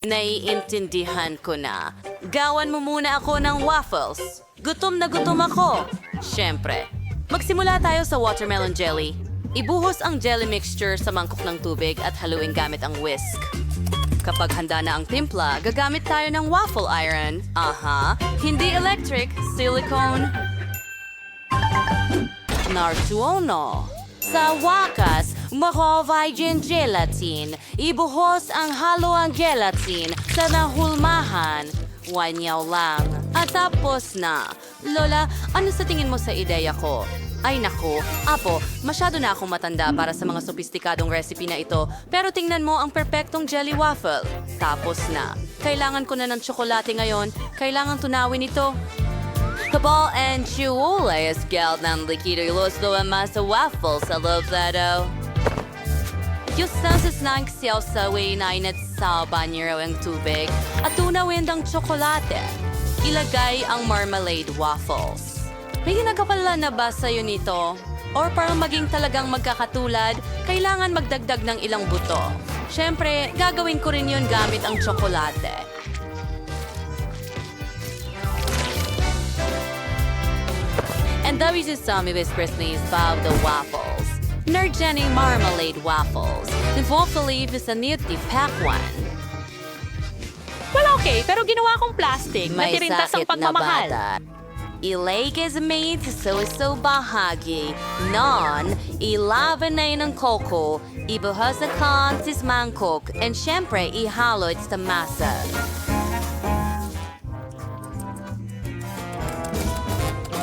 Naiintindihan ko na. Gawan mo muna ako ng waffles. Gutom na gutom ako. Siyempre. Magsimula tayo sa watermelon jelly. Ibuhos ang jelly mixture sa mangkok ng tubig at haluin gamit ang whisk. Kapag handa na ang timpla, gagamit tayo ng waffle iron. Aha, hindi electric, silicone. Nartuono. Sa wakas, makovay din gelatin. Ibuhos ang halo ang gelatin sa nahulmahan. Wanyaw lang. At tapos na. Lola, ano sa tingin mo sa ideya ko? Ay nako, Apo, masyado na akong matanda para sa mga sopistikadong recipe na ito. Pero tingnan mo ang perpektong jelly waffle. Tapos na. Kailangan ko na ng tsokolate ngayon. Kailangan tunawin ito. Kabal and Chihuahua es geld ng liquido y los do masa waffles sa loblado. Yung sanses ng siyaw sa way na inat sa banyero ang tubig at tunawin ng tsokolate. Ilagay ang marmalade waffles. May ginagapala na ba sa'yo nito? Or para maging talagang magkakatulad, kailangan magdagdag ng ilang buto. Siyempre, gagawin ko rin yun gamit ang tsokolate. And the reason some of his Christmas about the waffles. Nerjani marmalade waffles. The waffle is a nifty pack one. Well, okay, pero ginawa kong plastic na May tirintas ang sakit na pagmamahal. bata. Ileg is made so so bahagi. Non, ilaban na ng coco. Ibuhos kan sis mangkok. And syempre, ihalo sa masa.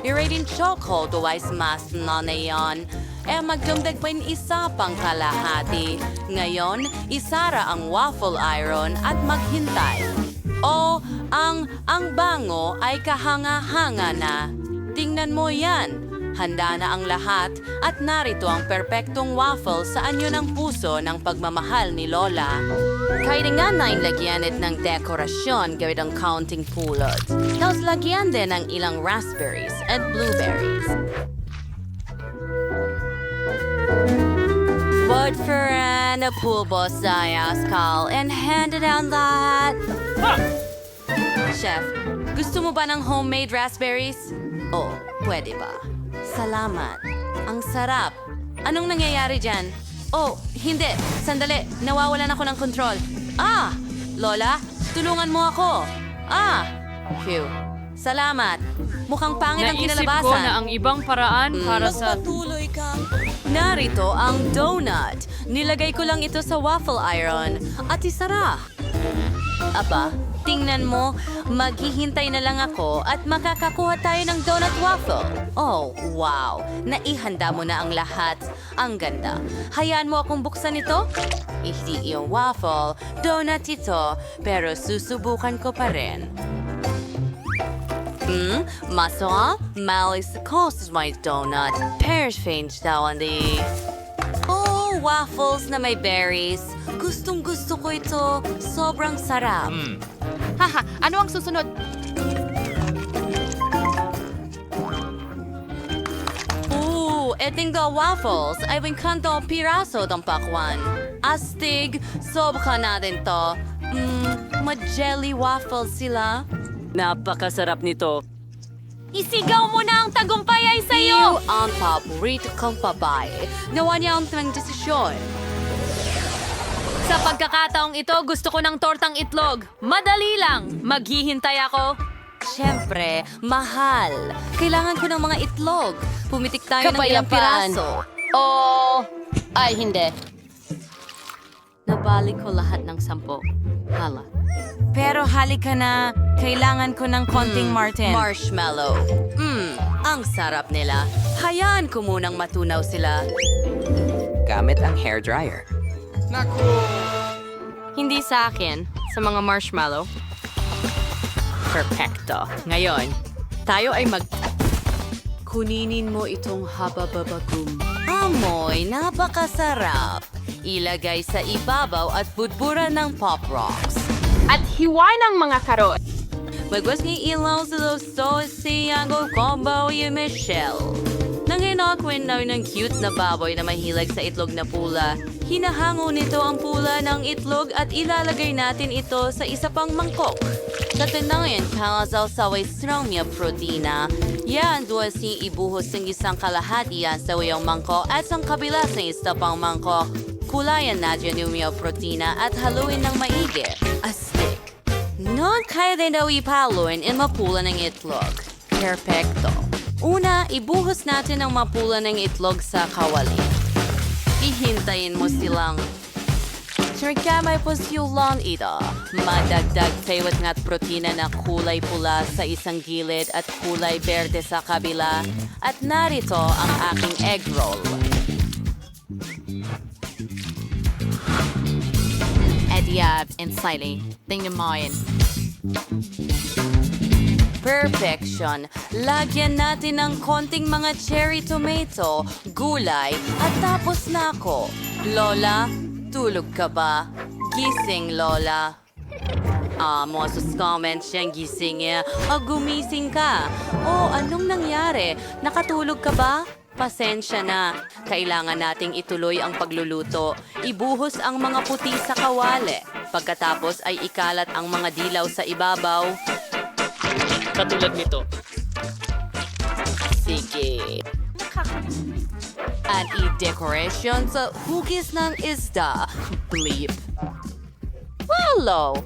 Irating choco duwais mas na na yan. Eh magdumdag pa isa pang kalahati. Ngayon, isara ang waffle iron at maghintay. O, ang ang bango ay kahanga-hanga na. Tingnan mo yan. Handa na ang lahat at narito ang perpektong waffle sa anyo ng puso ng pagmamahal ni Lola. Kailangan na lagyan it ng dekorasyon gawin ang counting pulot. Tapos lagyan din ng ilang raspberries at blueberries. But for an a pool boss sayas call and hand it down lahat. Chef, gusto mo ba ng homemade raspberries? Oh, pwede ba? Salamat. Ang sarap. Anong nangyayari dyan? Oh, hindi. Sandali. Nawawalan ako ng kontrol. Ah! Lola, tulungan mo ako. Ah! Phew. Salamat. Mukhang pangit ang Naisip kinalabasan. ko na ang ibang paraan para sa... Magpatuloy ka. Narito ang donut. Nilagay ko lang ito sa waffle iron at isara. Aba, tingnan mo, maghihintay na lang ako at makakakuha tayo ng donut waffle. Oh, wow. Naihanda mo na ang lahat. Ang ganda. Hayaan mo akong buksan ito? Hindi yung waffle, donut ito, pero susubukan ko pa rin. Hmm, masarap. Malis cost my donut. Perfect daw di. Oh, waffles na may berries. Gustong gusto ko ito. Sobrang sarap. Haha, ano ang susunod? Ooh, eting the waffles ay kanto piraso ng pakwan. Astig, sobra natin to. Mmm, ma-jelly waffles sila. Napakasarap nito. Isigaw mo na ang tagumpay ay You sa'yo! ang paborito kong babae. Nawa niya ang tamang desisyon. Sa pagkakataong ito, gusto ko ng tortang itlog. Madali lang. Maghihintay ako. Siyempre, mahal. Kailangan ko ng mga itlog. Pumitik tayo ng ilang piraso. O... Ay, hindi. Nabalik ko lahat ng sampo. Hala. Pero halika na. Kailangan ko ng konting Martin. Marshmallow. Mmm, ang sarap nila. Hayaan ko munang matunaw sila. Gamit ang hair dryer. Hindi sa akin, sa mga marshmallow. Perfecto. Ngayon, tayo ay mag... Kuninin mo itong habababagum. Amoy, napakasarap. Ilagay sa ibabaw at budburan ng Pop Rocks. At hiwa ng mga karot. Magwas ni ilaw sa los so siyago combo y Michelle. Nanginakwin na ng cute na baboy na mahilig sa itlog na pula. Hinahango nito ang pula ng itlog at ilalagay natin ito sa isa pang mangkok. Katanangin, kalasaw sa stromia proteina. Yan, duwas ni ibuhos ng isang kalahati yan sa uyang mangkok at sa kabila sa isa pang mangkok. Kulayan natin yung iyong proteina at haluin ng maigi. Astig. Non kaya din daw ipaluin in mapula ng itlog. Perfecto. Una, ibuhos natin ang mapula ng itlog sa kawali. Ihintayin mo silang Sirka may posiulong ito. Madagdag tayo at protina na kulay pula sa isang gilid at kulay berde sa kabila. At narito ang aking egg roll. Ediab and Siley. Tingnan mo yun. Perfection. Lagyan natin ng konting mga cherry tomato, gulay, at tapos na ako. Lola, tulog ka ba? Gising, Lola. Ah, mo sa comment siyang gising niya. Ah, gumising ka. Oh, anong nangyari? Nakatulog ka ba? Pasensya na. Kailangan nating ituloy ang pagluluto. Ibuhos ang mga puti sa kawali. Pagkatapos ay ikalat ang mga dilaw sa ibabaw. Katulad nito. Sige. At i-decoration sa hugis ng isda. Bleep. Hello!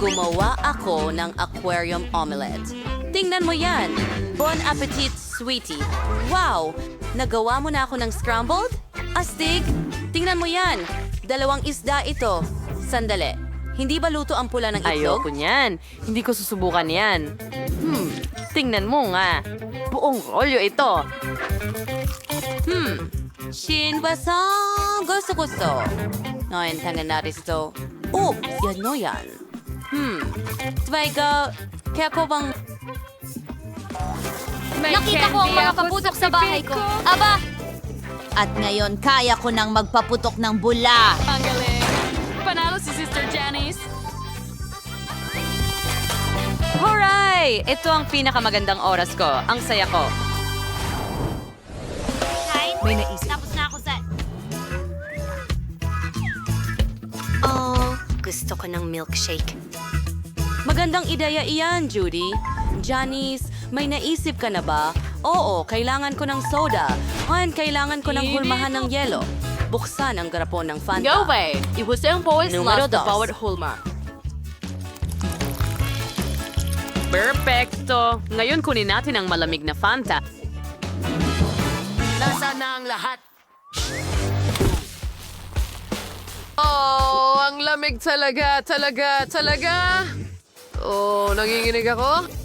Gumawa ako ng aquarium omelette. Tingnan mo yan! Bon appetit, sweetie! Wow! Nagawa mo na ako ng scrambled? Astig! Tingnan mo yan! Dalawang isda ito. Sandali. Hindi ba luto ang pula ng itlog? Ayoko niyan. Hindi ko susubukan yan. Hmm, tingnan mo nga. Buong rolyo ito. Hmm. Shinbasang gusto gusto. Ngayon, tangan natin ito. Oh, yan no yan. Hmm. Twiga, kaya ko bang... Nakita ko ang mga paputok sa bahay ko. Aba! At ngayon, kaya ko nang magpaputok ng bula. Ang galing. Panalo si Sister Janice. Hooray! Ito ang pinakamagandang oras ko. Ang saya ko. May naisip. Tapos na ako sa... Oh, gusto ko ng milkshake. Magandang ideya iyan, Judy. Janice, may naisip ka na ba? Oo, kailangan ko ng soda. Ngayon, kailangan ko ng hulmahan ng yelo. Buksan ang garapon ng Fanta. Go away! Ihusay ang bawal Numero na dos. bawat hulma. Perfecto! Ngayon kunin natin ang malamig na Fanta. Nasa na ang lahat? Oh, ang lamig talaga, talaga, talaga. Oh, nanginginig ako.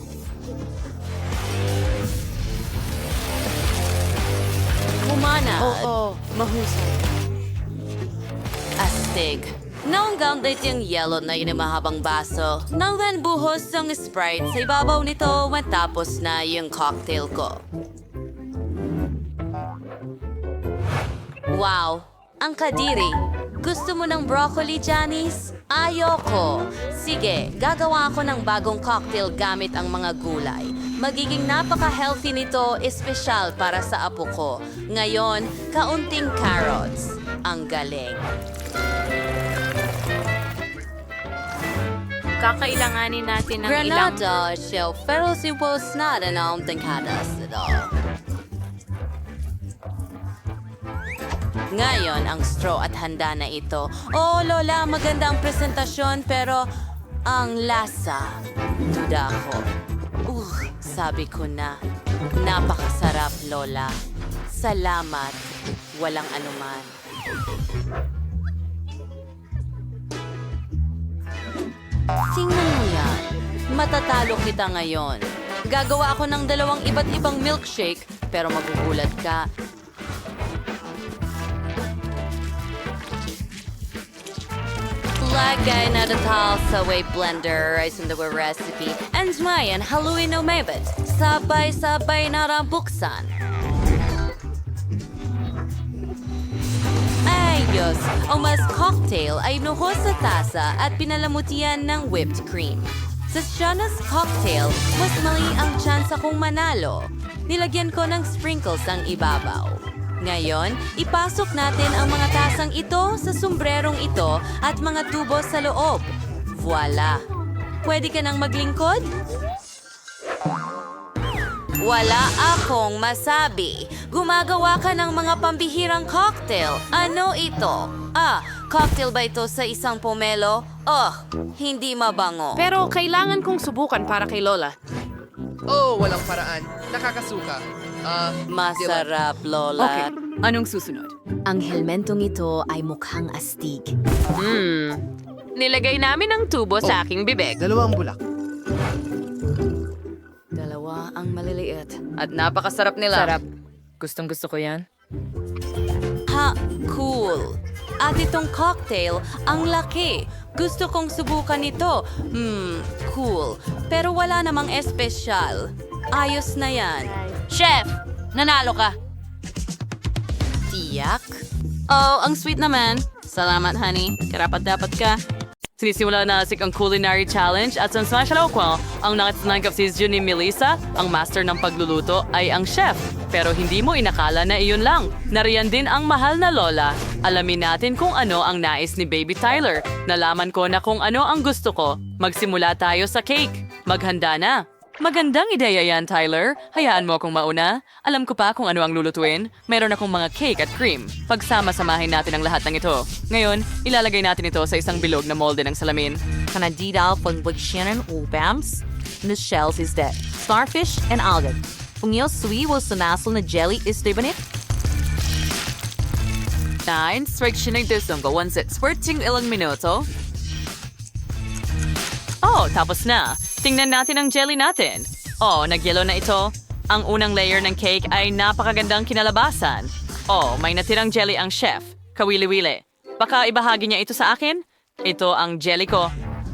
Humanad. Oo, mahusay. Astig. Naunggang dit yung yellow na yun ang mahabang baso. Nang then buhos ng Sprite sa ibabaw nito matapos na yung cocktail ko. Wow! Ang kadiri! Gusto mo ng broccoli, Janice? Ayoko! Sige, gagawa ako ng bagong cocktail gamit ang mga gulay. Magiging napaka-healthy nito, espesyal para sa apo ko. Ngayon, kaunting carrots. Ang galing. Kakailanganin natin ng ilang... Granada siya, pero si Boss na rin ang tingkadas ito. Ngayon, ang straw at handa na ito. Oh, Lola, maganda ang presentasyon, pero ang lasa, duda ko. Uh, sabi ko na, napakasarap, Lola. Salamat, walang anuman. Tingnan mo yan. Matatalo kita ngayon. Gagawa ako ng dalawang iba't ibang milkshake, pero magugulat ka. Lagay na datal sa way blender ay sundawa recipe. And mayan, haluin o mabit. Sabay-sabay na buksan. Ayos! Ang mas cocktail ay nuhos sa tasa at pinalamutian ng whipped cream. Sa Shana's cocktail, mas mali ang chance kong manalo. Nilagyan ko ng sprinkles ang ibabaw. Ngayon, ipasok natin ang mga tasang ito sa sombrerong ito at mga tubo sa loob. Voila! Pwede ka nang maglingkod? Wala akong masabi. Gumagawa ka ng mga pambihirang cocktail. Ano ito? Ah, cocktail ba ito sa isang pomelo? Oh, hindi mabango. Pero kailangan kong subukan para kay Lola. Oh, walang paraan. Nakakasuka. Masarap, Lola. Okay, anong susunod? Ang helmentong ito ay mukhang astig. Hmm, nilagay namin ang tubo sa aking bibig. Dalawang bulak. Dalawa ang maliliit. At napakasarap nila. Sarap. Gustong gusto ko yan. Ha, cool. At itong cocktail, ang laki. Gusto kong subukan ito. Hmm, cool. Pero wala namang espesyal. Ayos na yan. Chef, nanalo ka. Tiyak? Oh, ang sweet naman. Salamat, honey. Karapat dapat ka. Sinisimula na si ang culinary challenge at sa Smash ko, ang nakatsanang kapsisyo ni Melissa, ang master ng pagluluto, ay ang chef. Pero hindi mo inakala na iyon lang. Nariyan din ang mahal na lola. Alamin natin kung ano ang nais ni Baby Tyler. Nalaman ko na kung ano ang gusto ko. Magsimula tayo sa cake. Maghanda na. Magandang ideya yan, Tyler. Hayaan mo akong mauna. Alam ko pa kung ano ang lulutuin. Meron akong mga cake at cream. Pagsama-samahin natin ang lahat ng ito. Ngayon, ilalagay natin ito sa isang bilog na molde ng salamin. Kanadida pagbagsyanan upams, the shells is dead. Starfish and alga. Kung yung sui will sunasal na jelly is dibanit, Nine, friction ng disong go once it squirting ilang minuto. Oh, tapos na. Tingnan natin ang jelly natin. Oh, nagyelo na ito. Ang unang layer ng cake ay napakagandang kinalabasan. Oh, may natirang jelly ang chef. Kawili-wili. Baka ibahagi niya ito sa akin? Ito ang jelly ko.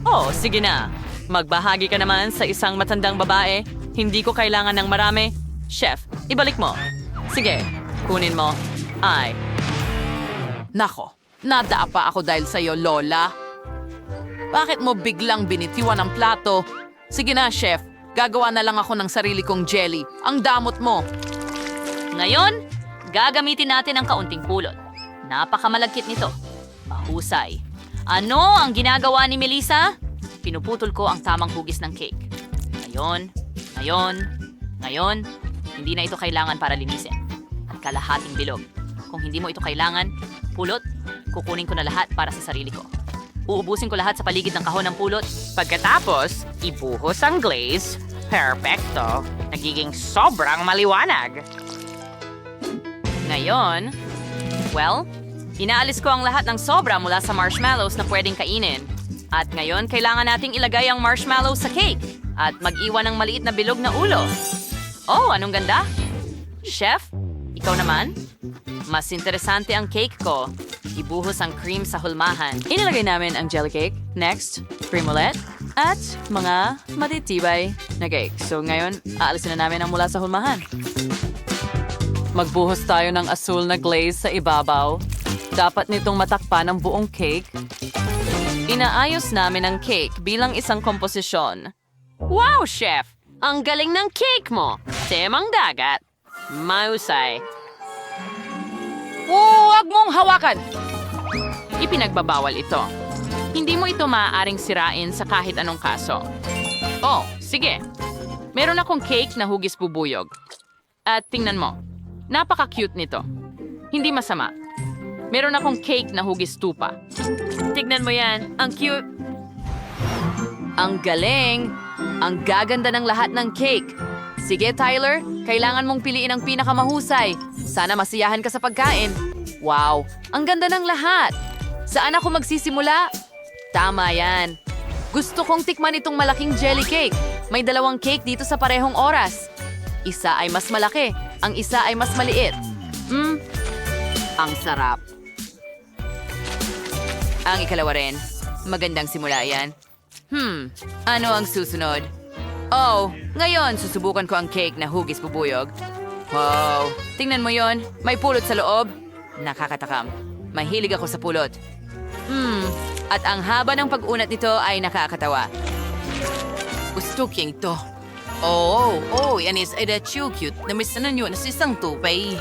Oh, sige na. Magbahagi ka naman sa isang matandang babae. Hindi ko kailangan ng marami. Chef, ibalik mo. Sige, kunin mo. Ay, Nako, nadapa ako dahil sa'yo, Lola. Bakit mo biglang binitiwan ang plato? Sige na, chef. Gagawa na lang ako ng sarili kong jelly. Ang damot mo. Ngayon, gagamitin natin ang kaunting pulot. Napakamalagkit nito. Mahusay. Ano ang ginagawa ni Melissa? Pinuputol ko ang tamang hugis ng cake. Ngayon, ngayon, ngayon, hindi na ito kailangan para linisin. At kalahating bilog. Kung hindi mo ito kailangan, pulot, kukunin ko na lahat para sa sarili ko. Uubusin ko lahat sa paligid ng kahon ng pulot. Pagkatapos, ibuhos ang glaze. Perfecto. Nagiging sobrang maliwanag. Ngayon, well, inaalis ko ang lahat ng sobra mula sa marshmallows na pwedeng kainin. At ngayon, kailangan nating ilagay ang marshmallows sa cake at mag-iwan ng maliit na bilog na ulo. Oh, anong ganda? Chef, ikaw naman? Mas interesante ang cake ko. Ibuhos ang cream sa hulmahan. Inilagay namin ang jelly cake. Next, cream. At mga matitibay na cake. So ngayon, aalisin na namin ang mula sa hulmahan. Magbuhos tayo ng asul na glaze sa ibabaw. Dapat nitong matakpan ang buong cake. Inaayos namin ang cake bilang isang komposisyon. Wow, chef! Ang galing ng cake mo. Temang dagat. Mausay. Huwag mong hawakan! Ipinagbabawal ito. Hindi mo ito maaaring sirain sa kahit anong kaso. Oh, sige. Meron akong cake na hugis bubuyog. At tingnan mo, napaka-cute nito. Hindi masama. Meron akong cake na hugis tupa. Tignan mo yan. Ang cute. Ang galing! Ang gaganda ng lahat ng cake. Sige, Tyler, kailangan mong piliin ang pinakamahusay. Sana masiyahan ka sa pagkain. Wow, ang ganda ng lahat. Saan ako magsisimula? Tama yan. Gusto kong tikman itong malaking jelly cake. May dalawang cake dito sa parehong oras. Isa ay mas malaki, ang isa ay mas maliit. Hmm, ang sarap. Ang ikalawa rin. Magandang simula yan. Hmm, ano ang susunod? Oh, ngayon susubukan ko ang cake na hugis bubuyog. Wow, tingnan mo yon. May pulot sa loob. Nakakatakam. Mahilig ako sa pulot. Hmm, at ang haba ng pag-unat nito ay nakakatawa. Gusto kiyang ito. Oh, oh, yan is ay that you cute. Namiss na nyo na si isang tupay.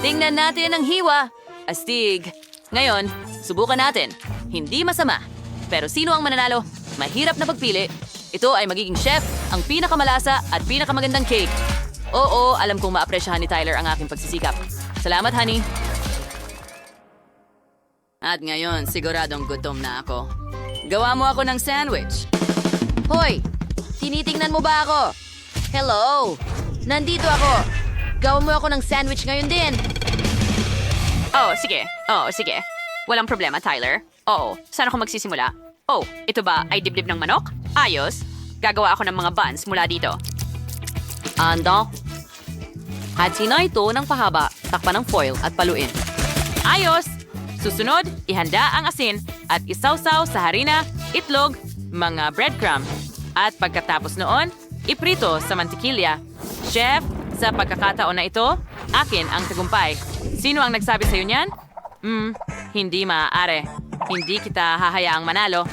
Tingnan natin ang hiwa. Astig. Ngayon, subukan natin. Hindi masama. Pero sino ang mananalo? Mahirap na pagpili. Ito ay magiging chef, ang pinakamalasa at pinakamagandang cake. Oo, alam kong maapresyahan ni Tyler ang aking pagsisikap. Salamat, honey. At ngayon, siguradong gutom na ako. Gawa mo ako ng sandwich. Hoy! Tinitingnan mo ba ako? Hello! Nandito ako! Gawa mo ako ng sandwich ngayon din! Oh, sige. Oh, sige. Walang problema, Tyler. Oo, saan ako magsisimula? Oh, ito ba ay dibdib ng manok? Ayos. Gagawa ako ng mga buns mula dito. Ando. Hati na ito ng pahaba, takpan ng foil at paluin. Ayos! Susunod, ihanda ang asin at isawsaw sa harina, itlog, mga breadcrumb. At pagkatapos noon, iprito sa mantikilya. Chef, sa pagkakataon na ito, akin ang tagumpay. Sino ang nagsabi sa'yo niyan? Hmm, hindi maaari. Hindi kita hahayaang manalo.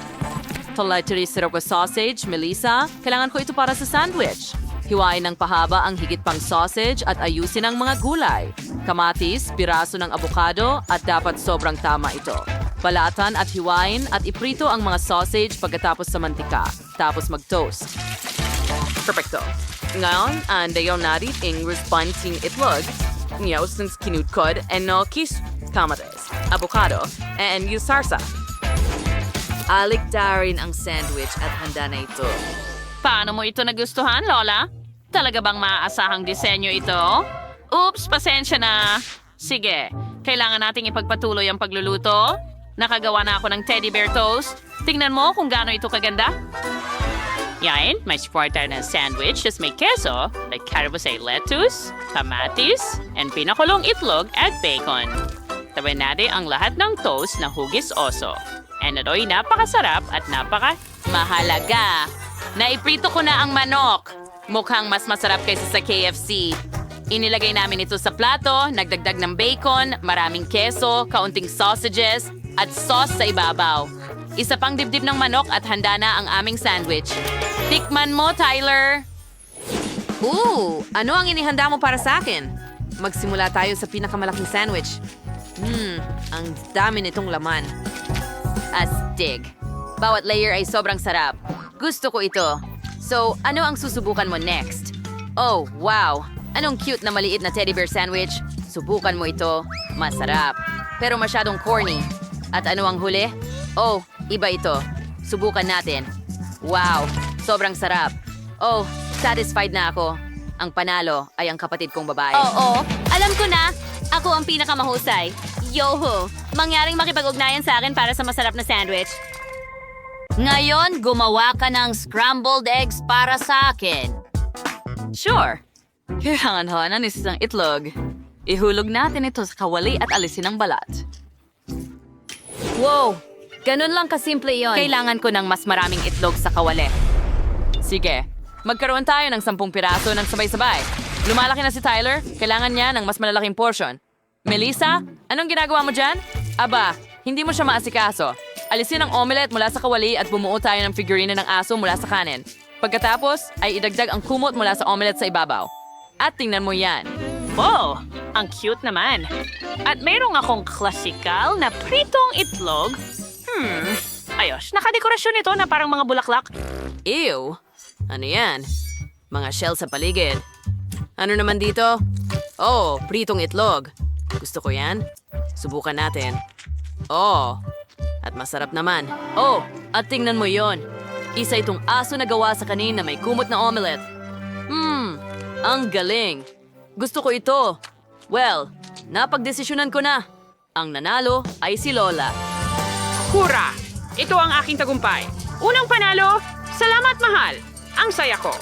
Syrup with sausage, Melissa. Kailangan ko ito para sa sandwich. Hiwain ng pahaba ang higit pang sausage at ayusin ang mga gulay. Kamatis, piraso ng abukado at dapat sobrang tama ito. Balatan at hiwain at iprito ang mga sausage pagkatapos sa mantika. Tapos mag-toast. Perfecto. Ngayon, andayon natin ang responsing itlog. Ngayon, since kinudkod, and no kis, kamatis, avocado, and yung sarsa. Aliktarin ang sandwich at handa na ito. Paano mo ito nagustuhan, Lola? Talaga bang maaasahang disenyo ito? Oops, pasensya na. Sige, kailangan nating ipagpatuloy ang pagluluto. Nakagawa na ako ng teddy bear toast. Tingnan mo kung gaano ito kaganda. Yan, may supporter ng sandwich. Just may keso, like carabosay lettuce, kamatis, and pinakulong itlog at bacon. Tawin natin ang lahat ng toast na hugis oso. And ito'y napakasarap at napaka Mahalaga! Naiprito ko na ang manok. Mukhang mas masarap kaysa sa KFC. Inilagay namin ito sa plato, nagdagdag ng bacon, maraming keso, kaunting sausages, at sauce sa ibabaw. Isa pang dibdib ng manok at handa na ang aming sandwich. Tikman mo, Tyler! Ooh! Ano ang inihanda mo para sa akin? Magsimula tayo sa pinakamalaking sandwich. Hmm, ang dami nitong laman. Astig. Bawat layer ay sobrang sarap. Gusto ko ito. So, ano ang susubukan mo next? Oh, wow! Anong cute na maliit na teddy bear sandwich? Subukan mo ito. Masarap. Pero masyadong corny. At ano ang huli? Oh, iba ito. Subukan natin. Wow! Sobrang sarap. Oh, satisfied na ako. Ang panalo ay ang kapatid kong babae. Oo, alam ko na. Ako ang pinakamahusay. Yoho! Mangyaring makipag-ugnayan sa akin para sa masarap na sandwich. Ngayon, gumawa ka ng scrambled eggs para sa akin. Sure. Kailangan ho ng isang itlog. Ihulog natin ito sa kawali at alisin ang balat. Wow! Ganun lang kasimple yon. Kailangan ko ng mas maraming itlog sa kawali. Sige, magkaroon tayo ng sampung piraso ng sabay-sabay. Lumalaki na si Tyler, kailangan niya ng mas malalaking portion. Melissa, anong ginagawa mo dyan? Aba, hindi mo siya maasikaso. Alisin ang omelette mula sa kawali at bumuo tayo ng figurine ng aso mula sa kanin. Pagkatapos, ay idagdag ang kumot mula sa omelette sa ibabaw. At tingnan mo yan. Oh, ang cute naman. At mayroong akong klasikal na pritong itlog. Hmm, ayos. Nakadekorasyon ito na parang mga bulaklak. Ew! Ano yan? Mga shell sa paligid. Ano naman dito? Oh, pritong itlog. Gusto ko yan. Subukan natin. Oh, at masarap naman. Oh, at tingnan mo yon. Isa itong aso na gawa sa kanin na may kumot na omelette. Hmm, ang galing. Gusto ko ito. Well, napagdesisyonan ko na. Ang nanalo ay si Lola. Hura! Ito ang aking tagumpay. Unang panalo, salamat mahal. Ang saya ko.